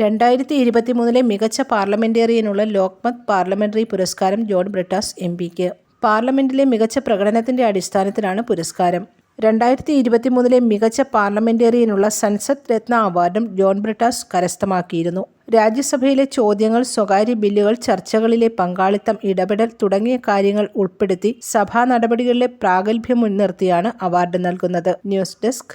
രണ്ടായിരത്തി ഇരുപത്തി മൂന്നിലെ മികച്ച പാർലമെന്റേറിയനുള്ള ലോക്മത് പാർലമെന്ററി പുരസ്കാരം ജോൺ ബ്രിട്ടാസ് എം പിക്ക്. പാർലമെന്റിലെ മികച്ച പ്രകടനത്തിന്റെ അടിസ്ഥാനത്തിലാണ് പുരസ്കാരം. രണ്ടായിരത്തി ഇരുപത്തി മൂന്നിലെ മികച്ച പാർലമെന്റേറിയനുള്ള സൻസദ് രത്ന അവാർഡും ജോൺ ബ്രിട്ടാസ് കരസ്ഥമാക്കിയിരുന്നു. രാജ്യസഭയിലെ ചോദ്യങ്ങൾ സ്വകാര്യ ബില്ലുകൾ ചർച്ചകളിലെ പങ്കാളിത്തം ഇടപെടൽ തുടങ്ങിയ കാര്യങ്ങൾ ഉൾപ്പെടുത്തി സഭാ നടപടികളിലെ പ്രാഗൽഭ്യം മുൻനിർത്തിയാണ് അവാർഡ് നൽകുന്നത്. News desk